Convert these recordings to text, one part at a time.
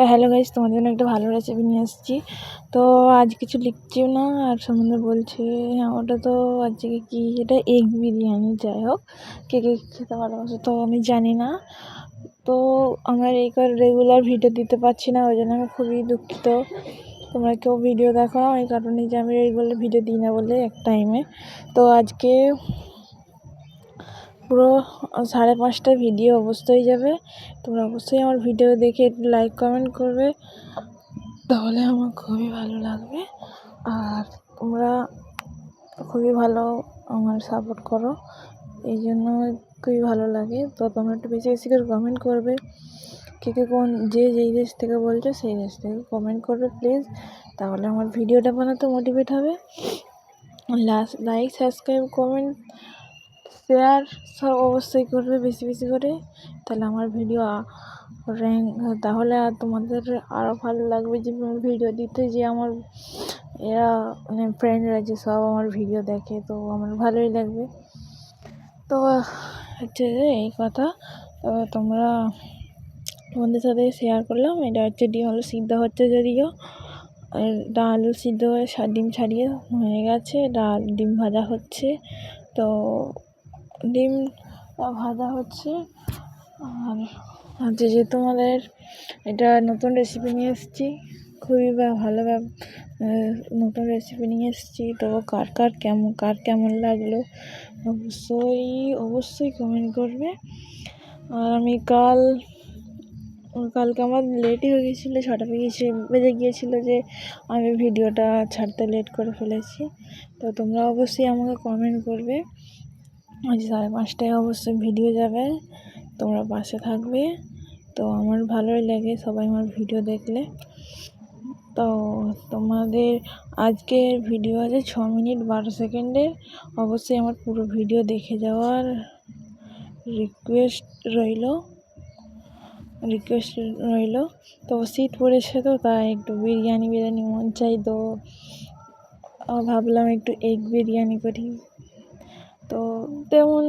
তো hello guys তোমাদের জন্য একটা ভালো রেসিপি নিয়ে এসেছি তো আজ কিছু লিখছিও না, আর সম্বন্ধে বলছে হ্যাঁ ওটা তো আজকে কি, এটা এগ বিরিয়ানি, যাই হোক, কে কে খেতে ভালোবাসে তো আমি জানি না। তো আমার এই কার রেগুলার ভিডিও দিতে পারছি না, ওই জন্য আমি খুবই দুঃখিত। তোমরা কেউ ভিডিও দেখো না, ওই কারণে যে আমি রেগুলার ভিডিও দিই না বলে এক টাইমে তো আজকে পুরো সাড়ে পাঁচটায় ভিডিও অবশ্যই যাবে। তোমরা অবশ্যই আমার ভিডিও দেখে একটু লাইক কমেন্ট করবে। তাহলে আমার খুবই ভালো লাগবে। আর তোমরা খুবই ভালো আমার সাপোর্ট করো। এই জন্য খুবই ভালো লাগে। তো তোমরা একটু বেশি বেশি করে কমেন্ট করবে। কে কে কোন, যে যেই দেশ থেকে বলছো সেই দেশ থেকে কমেন্ট করবে প্লিজ তাহলে আমার ভিডিওটা বানাতে মোটিভেট হবে। Last like subscribe comment share, সব অবশ্যই করবে বেশি বেশি করে। তাহলে আমার ভিডিও র্যাঙ্ক তাহলে আর তোমাদের আরও ভালো লাগবে যে ভিডিও দিতে, যে আমার, এরা মানে ফ্রেন্ডরা যে সব আমার ভিডিও দেখে, তো আমার ভালোই লাগবে। তো, হচ্ছে যে এই কথা। তো তোমরা তোমাদের সাথে শেয়ার করলাম। এটা হচ্ছে ডিম, আলু সিদ্ধ হচ্ছে যদিও। এটা আলু সিদ্ধ হয়ে ডিম ছাড়িয়ে হয়ে গেছে। ডাল, ডিম ভাজা হচ্ছে। তো ডিম ভাজা হচ্ছে। আর হচ্ছে যে তোমাদের এটা নতুন রেসিপি নিয়ে এসেছি। খুবই ভালো নতুন রেসিপি নিয়ে এসেছি। তো কার কার কেমন কার কেমন লাগল অবশ্যই অবশ্যই কমেন্ট করবে। আর আমি কাল, কালকে আমার লেটই হয়ে গিয়েছিল, ছটা বেজে বেজে গিয়েছিল যে আমি ভিডিওটা ছাড়তে লেট করে ফেলেছি। তো তোমরা অবশ্যই আমাকে কমেন্ট করবে। আজ সাড়ে পাঁচটায় অবশ্যই ভিডিও যাবে, তোমরা পাশে থাকবে। তো আমার ভালোই লাগে সবাই আমার ভিডিও দেখলে। তো তোমাদের আজকের ভিডিও আছে ছ মিনিট বারো সেকেন্ডের। অবশ্যই আমার পুরো ভিডিও দেখে যাওয়ার রিকোয়েস্ট রইল। রিকোয়েস্ট রইল। তো শীত পড়েছে তো, তাই একটু বিরিয়ানি বিরিয়ানি মন চাই তো ভাবলাম একটু এগ বিরিয়ানি করি। তো তেমন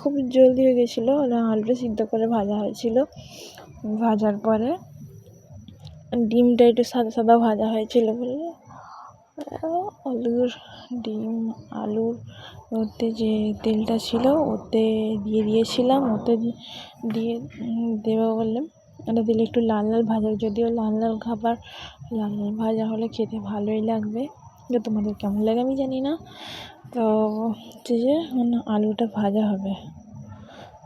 খুব জলদি হয়ে গেছিল। আলুটা সিদ্ধ করে ভাজা হয়েছিল। ভাজার পরে ডিমটা একটু সাদা সাদা ভাজা হয়েছিল বলে আলুর ডিম, আলুর ওতে যে তেলটা ছিল ওতে দিয়ে দিয়েছিলাম। ওতে দিয়ে দেবো বললে, ওটা দিলে একটু লাল লাল ভাজা, যদিও লাল লাল খাবার, লাল লাল ভাজা হলে খেতে ভালোই লাগবে। যে তোমাদের কেমন লাগে আমি জানি না। তো হচ্ছে যে আলুটা ভাজা হবে।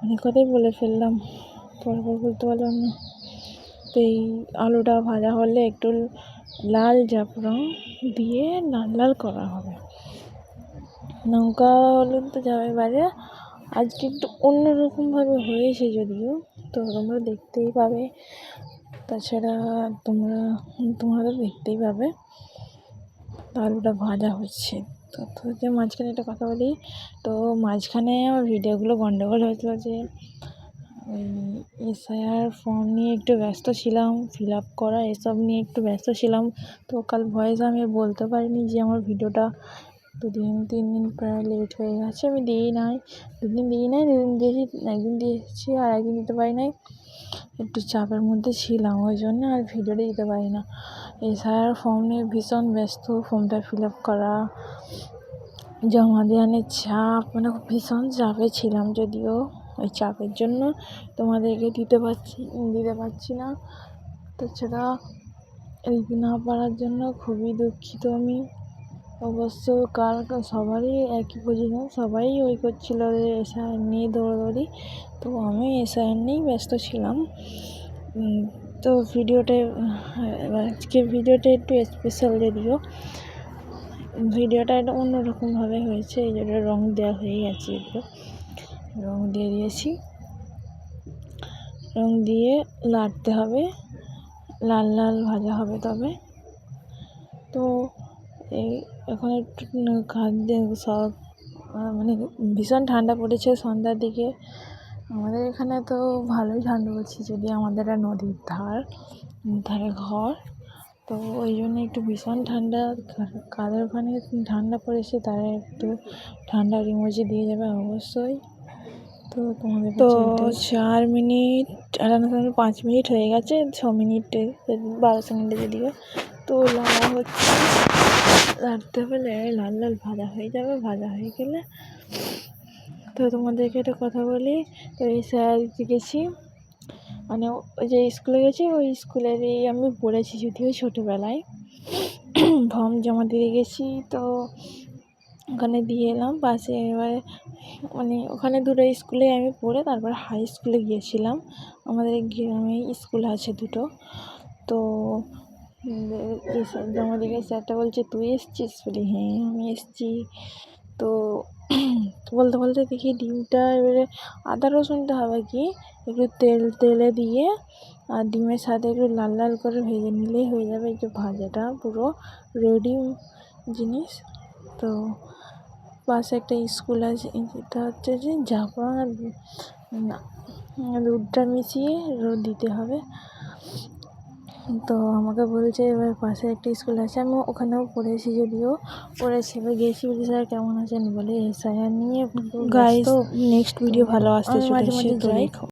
অনেক কথাই বলে ফেললাম। পরপর বলতে পারলাম না। তো এই আলুটা ভাজা হলে একটু লাল জাফরং দিয়ে লাল লাল করা হবে। লঙ্কা হলুদ তো যাবে বাইরে আজকে একটু অন্যরকমভাবে হয়েছে যদিও, তো তোমরা দেখতেই পাবে। তাছাড়া তোমরা তোমরা তো দেখতেই পাবে। আলুটা ভাজা হচ্ছে। তো যে মাঝখানে একটা কথা বলি, তো মাঝখানে আমার ভিডিওগুলো গন্ডগোল হয়েছিল যে এসআইআর ফর্ম নিয়ে একটু ব্যস্ত ছিলাম ফিল আপ করা, এসব নিয়ে একটু ব্যস্ত ছিলাম। তো কাল ভয়েস আমি বলতে পারিনি যে আমার ভিডিওটা দুদিন তিন দিন প্রায় লেট হয়ে গেছে। আমি দিই নাই। দুদিন দিই নাই, দুদিন দিয়েছি, একদিন দিয়েছি আর একদিন দিতে পারি নাই। একটু চাপের মধ্যে ছিলাম, ওই জন্য আর ভিডিওটা দিতে পারি না। এসআইআর ফর্ম নিয়ে ভীষণ ব্যস্ত ফর্মটা ফিল আপ করা, জমা দেওয়ানোর চাপ মানে ভীষণ চাপে ছিলাম যদিও। ওই চাপের জন্য তোমাদেরকে দিতে পারছি দিতে পারছি না। তাছাড়া দিতে না পারার জন্য খুবই দুঃখিত আমি। অবশ্য কার সবারই একই পজিশন সবাই ওই করছিল যে এসআইআর নিয়ে দৌড়াদৌড়ি। তো আমি এসআইআর নিয়েই ব্যস্ত ছিলাম। তো ভিডিওটা আজকে ভিডিওটা একটু স্পেশাল যদিও ভিডিওটা একটা অন্যরকমভাবে হয়েছে, এই জন্য রং দেওয়া হয়ে গেছে একটু। রং দিয়ে দিয়েছি। রং দিয়ে লাড়তে হবে। লাল লাল ভাজা হবে তবে। তো এই এখন একটু খাদ্য সব মানে ভীষণ ঠান্ডা পড়েছে সন্ধ্যার দিকে। আমাদের এখানে তো ভালোই ঠান্ডা পড়ছে যদি আমাদের নদীর ধার ধারে ঘর। তো ওই জন্য একটু ভীষণ ঠান্ডা কাদের ওখানে ঠান্ডা পড়েছে তারা একটু ঠান্ডার ইমোজি দিয়ে যাবে অবশ্যই। তো তোমাদের তো চার মিনিট রান্না টান্না পাঁচ মিনিট হয়ে গেছে ছ মিনিটে বারো সেকেন্ডে যদিও। তো লাড়া হচ্ছে লাড়তে হলে লাল লাল ভাজা হয়ে যাবে, ভাজা হয়ে গেলে তো তোমাদেরকে একটা কথা বলি। তো এই স্যার গেছি মানে ওই যে স্কুলে গেছি, ওই স্কুলেরই আমি পড়েছি যদিও ছোটোবেলায়। ফর্ম জমা দিয়ে গেছি তো ওখানে দিয়ে এলাম, পাশে এবারে মানে ওখানে দুটো স্কুলে আমি পড়ে তারপর হাই স্কুলে গিয়েছিলাম। আমাদের গ্রামে স্কুল আছে দুটো। তো জমা স্যারটা বলছে, তুই এসছিস? বলি হ্যাঁ আমি এসছি। তো বলতে বলতে দেখি ডিমটা এবারে আদা রসুনটা হবে কি, একটু তেল, তেলে দিয়ে আর ডিমের সাথে একটু লাল লাল করে ভেজে নিলেই হয়ে যাবে এই যে ভাজাটা, পুরো রেডি জিনিস। তো পাশে একটা স্কুল আছে এটা হচ্ছে যে জাফা না, দুধটা মিশিয়ে দিতে হবে। তো আমাকে বলছে এবার পাশে একটা স্কুল আছে আমি ওখানেও পড়েছি যদিও। পড়েছি এবার গেছি বলে স্যার কেমন আছেন? বলে এসআইআর নিয়ে গাইস নেক্সট ভিডিও ভালো আসতে চলেছে তো দেখো